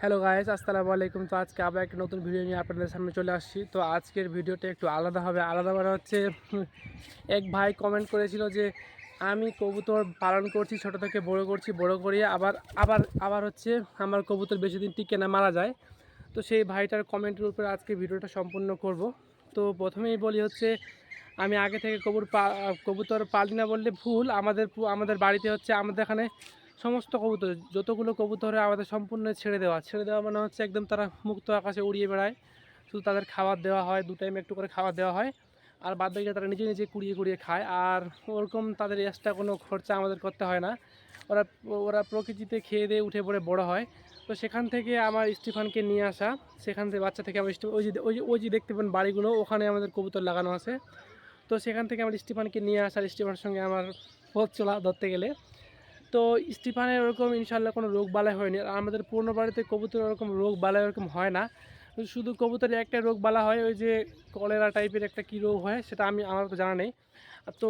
Hello guys আসসালামু আলাইকুম। তো আজকে আবার একটা নতুন ভিডিও নিয়ে আপনাদের সামনে চলে আসছি। তো আজকের ভিডিওটা একটু আলাদা হবে। আলাদা মানে হচ্ছে, এক ভাই কমেন্ট করেছিল যে, আমি কবুতর পালন করছি, ছোট থেকে বড় করছি, বড় করিয়ে আবার আবার আবার হচ্ছে আমার কবুতর বেশি দিন টিকে না, মারা যায়। তো সেই ভাইটার কমেন্টের উপরে আজকে ভিডিওটা সম্পূর্ণ করব। তো প্রথমেই বলি হচ্ছে, আমি আগে থেকে কবুর কবুতর পালি না বললে ভুল। আমাদের আমাদের বাড়িতে হচ্ছে, আমাদের এখানে সমস্ত কবুতর, যতগুলো কবুতর আমাদের সম্পূর্ণ ছেড়ে দেওয়া ছেড়ে দেওয়া মানে হচ্ছে একদম তারা মুক্ত আকাশে উড়িয়ে বেড়ায়। শুধু তাদের খাবার দেওয়া হয়, দু টাইম একটু করে খাবার দেওয়া হয়, আর বাদ বাকিটা তারা নিজে নিজে কুড়িয়ে কুড়িয়ে খায়। আর ওরকম তাদের এক্সট্রা কোনো খরচা আমাদের করতে হয় না। ওরা ওরা প্রকৃতিতে খেয়ে দিয়ে উঠে পড়ে বড় হয়। তো সেখান থেকে আমার স্টিফানকে নিয়ে আসা, সেখান থেকে বাচ্চা থেকে আমার ওই যে ওই যে ওই যে দেখতে পান বাড়িগুলো, ওখানে আমাদের কবুতর লাগানো আছে। তো সেখান থেকে আমার স্টিফানকে নিয়ে আসার, স্টিফানের সঙ্গে আমার পথ চলা ধরতে গেলে তো স্টিফানের ওরকম ইনশাল্লাহ কোনো রোগ বালাই হয়নি। আর আমাদের পুরনো বাড়িতে কবুতর ওরকম রোগ বালাই ওরকম হয় না। শুধু কবুতরের একটা রোগ বালা হয়, ওই যে কলেরা টাইপের একটা কী রোগ হয়, সেটা আমি, আমার তো জানা নেই। তো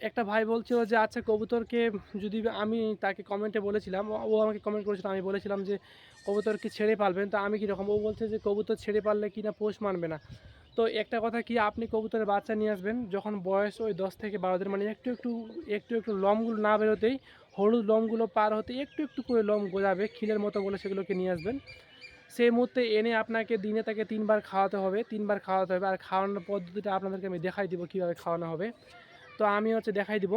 একটা ভাই বলছিল যে আচ্ছা কবুতরকে যদি আমি তাকে কমেন্টে বলেছিলাম, ও- ও আমাকে কমেন্ট করেছিল, আমি বলেছিলাম যে, কবুতরকে ছেড়ে পালবেন। তো আমি কীরকম, ও বলছে যে, কবুতর ছেড়ে পারলে কি না পোষ মানবে না? তো একটা কথা কি, আপনি কবুতরের বাচ্চা নিয়ে আসবেন, যখন বয়স ওই দশ থেকে বারো দিন মানে একটু একটু একটু একটু লমগুলো না বেরোতেই, হলুদ লমগুলো পার হতে একটু একটু করে লম গোজাবে, খিলের মতো বলে সেগুলোকে নিয়ে আসবেন। সেই মুহূর্তে এনে আপনাকে দিনে তাকে তিনবার খাওয়াতে হবে, তিনবার খাওয়াতে হবে, আর খাওয়ানোর পদ্ধতিটা আপনাদেরকে আমি দেখাই দিব কীভাবে খাওয়ানো হবে। তো আমি হচ্ছে দেখাই দিব,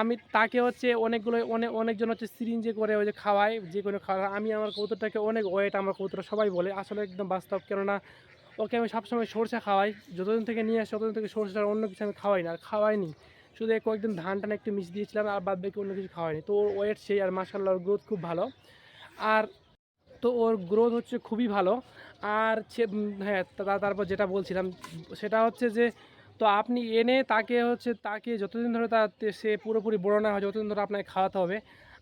আমি তাকে হচ্ছে অনেকগুলো অনেক অনেকজন হচ্ছে সিরিঞ্জে করে ওই যে খাওয়ায়, যে কোনো খাওয়া আমি আমার কবুতরটাকে অনেক ওয়েট আমার কবুতর সবাই বলে, আসলে একদম বাস্তব, কেননা ওকে আমি সবসময় সরষে খাওয়াই। যতদিন থেকে নিয়ে আসি ততদিন থেকে সরষে ছাড়া অন্য কিছু আমি খাওয়াই না আর খাওয়াইনি। শুধু কয়েকদিন ধান টান একটু মিশ দিয়েছিলাম আর বাদ বাকি অন্য কিছু খাওয়াইনি। তো ওর ওয়েট সেই আর মাসাল্লাহ ওর গ্রোথ খুব ভালো। আর তো ওর গ্রোথ হচ্ছে খুবই ভালো। আর উম, হ্যাঁ তারপর যেটা বলছিলাম সেটা হচ্ছে যে তো আপনি এনে তাকে হচ্ছে তাকে যতদিন ধরে তা সে পুরোপুরি বড় না হয় যতদিন ধরে আপনাকে খাওয়াতে হবে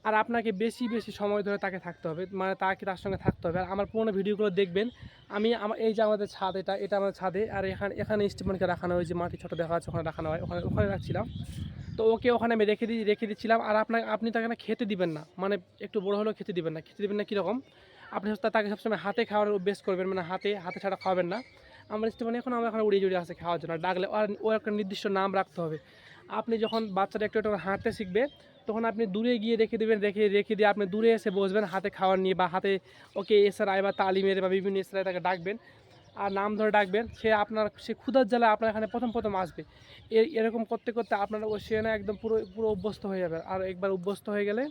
আর আপনাকে বেশি বেশি সময় ধরে তাকে থাকতে হবে। মানে তাকে তার সঙ্গে থাকতে হবে। আর আমার পুরোনো ভিডিওগুলো দেখবেন, আমি আমার, এই যে আমাদের ছাদ, এটা এটা আমাদের ছাদে, আর এখানে এখানে স্টিফানকে রাখানো হয় যে মাটি ছোটো দেখা যাচ্ছে ওখানে রাখানো হয়, ওখানে ওখানে রাখছিলাম। তো ওকে ওখানে আমি রেখে দিই রেখে দিচ্ছিলাম। আর আপনাকে, আপনি তাকে না খেতে দিবেন না। মানে একটু বড় হলেও খেতে দিবেন না। খেতে দিবেন না কীরকম? আপনি তাকে সবসময় হাতে খাওয়ার অভ্যেস করবেন মানে হাতে হাতে ছাড়া খাওয়াবেন না। আমার স্টিফান এখন, আমার এখানে উড়িয়ে জড়িয়ে আসে খাওয়ার জন্য। ডাকলে আর ও একটা নির্দিষ্ট নাম রাখতে হবে। আপনি যখন বাচ্চাটা একটু একটু হাঁটতে শিখবে তখন আপনি দূরে গিয়ে রেখে দেবেন, রেখে রেখে দিয়ে আপনি দূরে এসে বসবেন, হাতে খাওয়ার নিয়ে বা হাতে, ওকে এসআরআই বা তালিমের বা বিভিন্ন এসআরআই তাকে ডাকবেন আর নাম ধরে ডাকবেন। সে আপনার, সে ক্ষুধার জ্বালা আপনার এখানে প্রথম প্রথম আসবে। এরকম করতে করতে আপনার সে একদম পুরো পুরো অভ্যস্ত হয়ে যাবে। আর একবার অভ্যস্ত হয়ে গেলে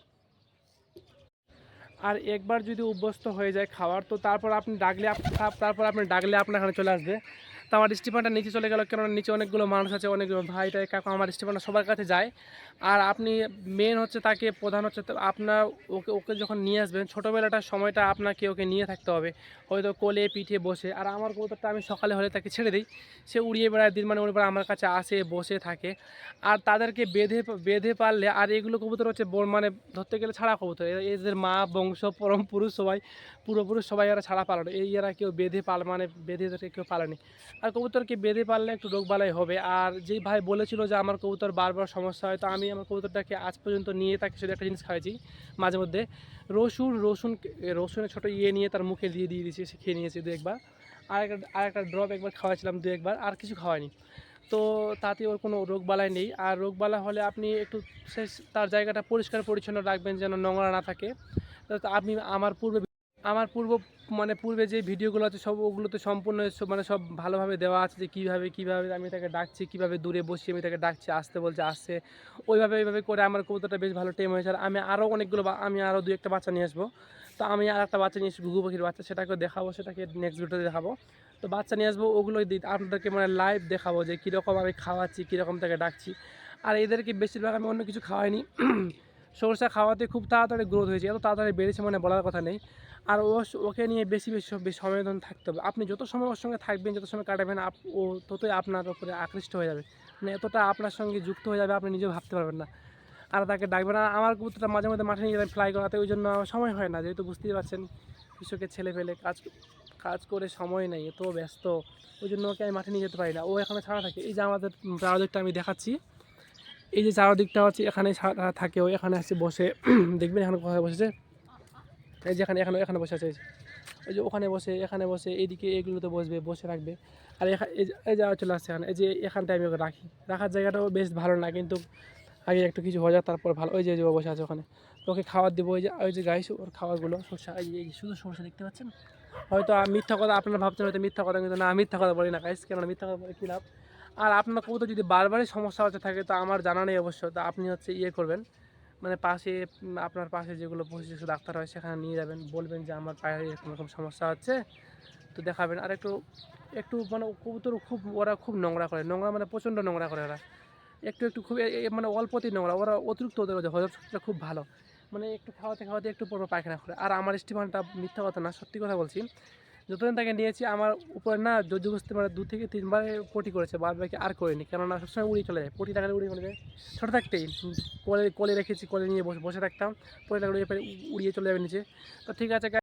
আর একবার যদি অভ্যস্ত হয়ে যায় খাওয়ার, তো তারপর আপনি ডাকলে তারপর আপনি ডাকলে আপনার এখানে চলে আসবে। তো আমার স্টিফানটা নিচে চলে গেল, কেননা নিচে অনেকগুলো মানুষ আছে অনেকগুলো ভাই টাই, কাকু, আমার স্টিফানটা সবার কাছে যায়। আর আপনি মেন হচ্ছে তাকে, প্রধান হচ্ছে আপনার ওকে ওকে যখন নিয়ে আসবেন, ছোটোবেলাটার সময়টা আপনাকে ওকে নিয়ে থাকতে হবে। হয়তো কোলে পিঠে বসে, আর আমার কবুতরটা আমি সকালে হলে তাকে ছেড়ে দিই। সে উড়িয়ে বেড়ায় দিন মানে উড়ে আমার কাছে আসে, বসে থাকে। আর তাদেরকে বেঁধে বেঁধে পারলে, আর এগুলো কবুতর হচ্ছে মানে ধরতে গেলে ছাড়া কবুতর এদের মা বংশ পরম পুরুষ সবাই পূর্বপুরুষ সবাই এরা ছাড়া পালানো। এই এরা কেউ বেঁধে পাল মানে বেঁধে কেউ পালেনি। আর কবুতরকে বেঁধে পারলে একটু রোগবালাই হবে। আর যেই ভাই বলেছিল যে আমার কবুতর বারবার সমস্যা হয়, তো আমি আমার কবুতরটাকে আজ পর্যন্ত নিয়ে তাকে শুধু একটা জিনিস খাওয়াইছি মাঝে মধ্যে। রসুন রসুন, রসুনের ছোটো ইয়ে নিয়ে তার মুখে দিয়ে দিয়ে দিয়েছি, সে খেয়ে নিয়েছে দু একবার। আর একটা আর একটা ড্রপ একবার খাওয়াইছিলাম দু একবার, আর কিছু খাওয়াইনি তো তাতে ওর কোনো রোগবালাই নেই। আর রোগবালাই হলে আপনি একটু সে তার জায়গাটা পরিষ্কার পরিচ্ছন্ন রাখবেন যেন নোংরা না থাকে। আপনি আমার পূর্বে, আমার পূর্ব মানে পূর্বে যে ভিডিওগুলো আছে সব ওগুলোতে সম্পূর্ণ মানে সব ভালোভাবে দেওয়া আছে যে কীভাবে কীভাবে আমি তাকে ডাকছি, কীভাবে দূরে বসিয়ে আমি তাকে ডাকছি, আসতে বলছে, আসছে। ওইভাবে ওইভাবে করে আমার কবুতরটা বেশ ভালো টেম হয়েছে। আর আমি আরও অনেকগুলো আমি আরও দু একটা বাচ্চা নিয়ে আসব। তো আমি আর একটা বাচ্চা নিয়ে আসব, ঘুঘু পাখির বাচ্চা। সেটাকে দেখাবো, সেটাকে নেক্সট ভিডিওতে দেখাবো। তো বাচ্চা নিয়ে আসব, ওগুলোই দিই আপনাদেরকে মানে লাইভ দেখাবো যে কীরকম আমি খাওয়াচ্ছি, কীরকম তাকে ডাকছি। আর এদেরকে বেশিরভাগ আমি অন্য কিছু খাওয়াইনি। সরষা খাওয়াতে খুব তাড়াতাড়ি গ্রোথ হয়েছে। এত তাড়াতাড়ি বেড়েছে মানে বলার কথা নেই। আর ও ওকে নিয়ে বেশি বেশি বেশি ধরে থাকতে হবে। আপনি যত সময় ওর সঙ্গে থাকবেন, যত সময় কাটাবেন, আপ ও ততই আপনার উপরে আকৃষ্ট হয়ে যাবে। মানে এতটা আপনার সঙ্গে যুক্ত হয়ে যাবে, আপনি নিজেও ভাবতে পারবেন না। আর তাকে ডাকবেন আর আমার কবুতরটা মাঝে মধ্যে মাঠে নিয়ে ফ্লাই করাতে, ওই জন্য সময় হয় না। যেহেতু বুঝতেই পারছেন, কৃষকের ছেলে ফেলে কাজ কাজ করে সময় নেই, এত ব্যস্ত। ওই জন্য ওকে আমি মাঠে নিয়ে যেতে পারি না। ও এখানে ছাড়া থাকে। এই যে আমাদের চারদিকটা আমি দেখাচ্ছি। এই যে চারো চারদিকটা হচ্ছে এখানে ছাড়া থাকে ও এখানে আসছে বসে, দেখবেন এখানে কোথায় বসেছে? এই যে এখানে এখানে এখানে বসে আছে ওই যে। ওখানে বসে, এখানে বসে, এইদিকে এগুলোতে বসবে, বসে রাখবে। আর এই যে- চলে আসছে এখানে, এই যে এখানটায় আমি ওকে রাখি। রাখার জায়গাটাও বেশ ভালো না, কিন্তু আগে একটু কিছু হয়ে যায় তারপর ভালো। ওই যে বসে আছে ওখানে। ওকে খাবার দেবো, ওই যে ওই যে গাইস, ওর খাবারগুলো, সরষা, এই শুধু সরষা দেখতে পাচ্ছেন? হয়তো মিথ্যা কথা, আপনারা ভাবছেন হয়তো মিথ্যা কথা, কিন্তু না, মিথ্যা কথা বলি না, গাইস। কেননা মিথ্যা কথা বলে কী লাভ? আর আপনার কবুতর যদি বারবারই সমস্যা হতে থাকে, তো আমার জানা নেই অবশ্য। তো আপনি হচ্ছে ইয়ে করবেন। মানে পাশে আপনার পাশে যেগুলো পশু ডাক্তার হয়, সেখানে নিয়ে যাবেন। বলবেন যে আমার পায়ে এরকম এরকম সমস্যা হচ্ছে। তো দেখাবেন। আর একটু একটু মানে কবুতর খুব, ওরা খুব নোংরা করে। নোংরা মানে প্রচণ্ড নোংরা করে ওরা। একটু একটু খুব মানে অল্পতেই নোংরা। ওরা অতিরিক্ত ওদের হজম শক্তিটা খুব ভালো। মানে একটু খাওয়াতে খাওয়াতে একটু পর পায়খানা করে। আর আমার স্টিফানটা মিথ্যা কথা না, সত্যি কথা বলছি। যতদিন তাকে নিয়েছি, আমার উপরে না যদি বুঝতে পারে দু থেকে তিনবার পটি করেছে বাদ বাকি আর করিনি। কেননা সবসময় উড়িয়ে চলে যায়, পটি টাকা উড়িয়ে চলে যায়। ছোটো থাকতেই, কলে, কোলে কোলে রেখেছি, কলে নিয়ে বসে বসে থাকতাম, পটি টাকা উড়িয়ে উড়িয়ে চলে যাবে নিচে। তো ঠিক আছে